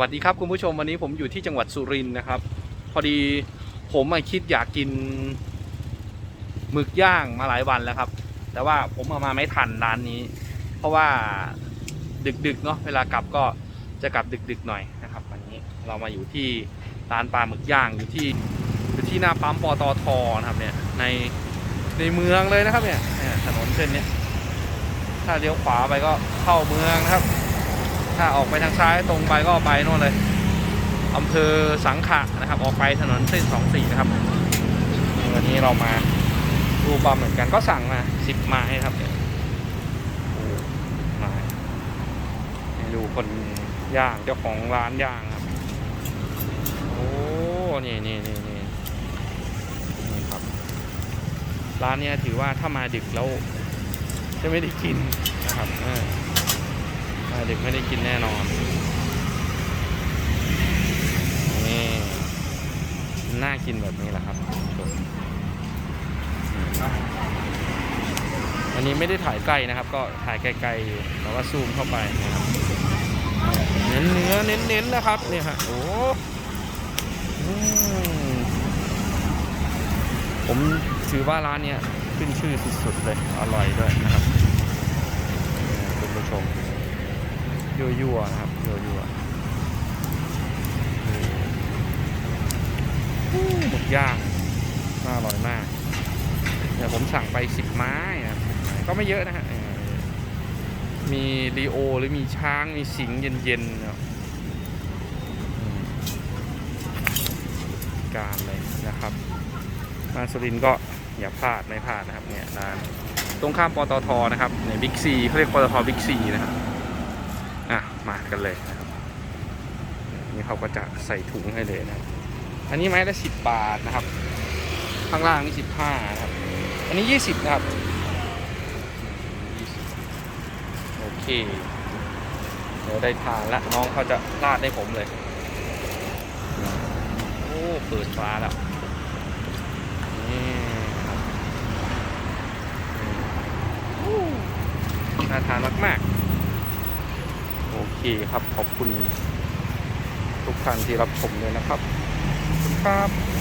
วัสดีครับคุณผู้ชมวันนี้ผมอยู่ที่จังหวัดสุรินทร์นะครับ พอดีผมมาคิดอยากกินหมึกย่างมาหลายวันแล้วครับ แต่ว่าผมเอามาไม่ทันร้านนี้ เพราะว่าดึกๆเนาะเวลากลับก็จะกลับดึกๆหน่อยนะครับ วันนี้เรามาอยู่ที่ร้านปลาหมึกย่างอยู่ที่อยู่ที่หน้าปั๊มปตทนะครับเนี่ยในในเมืองเลยนะครับเนี่ยถนนเส้นนี้ถ้าเลี้ยวขวาไปก็เข้าเมืองนะครับ ถ้าออกไปทางซ้ายตรงไปก็ไปโน่นเลยอำเภอสังขะนะครับ ออกไปถนนเส้นสองสี่นะครับ วันนี้เรามาดูปลาเหมือนกันก็สั่งมาสิบไม้ครับเนี่ยโอไม้ดูคนย่างเจ้าของร้านย่างครับ โอ้นี่นี่นี่นี่นี่ครับ ร้านเนี้ยถือว่าถ้ามาดึกแล้วจะไม่ได้กินนะครับ เดึกไม่ได้กินแน่นอนนี่น่ากินแบบนี้แหละครับอันนี้ไม่ได้ถ่ายใกล้นะครับ ก็ถ่ายไกลๆแต่ว่าซูมเข้าไปนะครับเน้นเนื้อเน้นๆนะครับเนี่ยฮะโอ้ผมถือว่าร้านเนี้ยขึ้นชื่อสุดๆเลย อร่อยด้วยนะครับคุณผู้ชม ยั่วๆนะครับยั่วๆหมึกย่างน่าอร่อยมากเดี๋ยวผมสั่งไปสิบไม้นะครับก็ไม่เยอะนะฮะมีลีโอหรือมีช้างมีสิงห์เย็นๆนะครับการเลยนะครับมาสุรินก็อย่าพลาดไม่พลาดนะครับเนี่ยร้านตรงข้ามปตทนะครับในบิ๊กซีเขาเรียกปตทบิ๊กซีนะครับ อะมากันเลยนะครับนี่เขาก็จะใส่ถุงให้เลยนะอันนี้ไม้ละสิบบาทนะครับ ข้างล่างนี่สิบห้านะครับ อันนี้ยี่สิบนะครับโอเคเดี๋ยวได้ทานละน้องเขาจะราดให้ผมเลย โอ้เปิดฟ้าแล้วนี่ครับอืมน่าทานมากๆ โอเคครับขอบคุณ ทุกท่านที่รับชมเลยนะครับขอบคุณครับ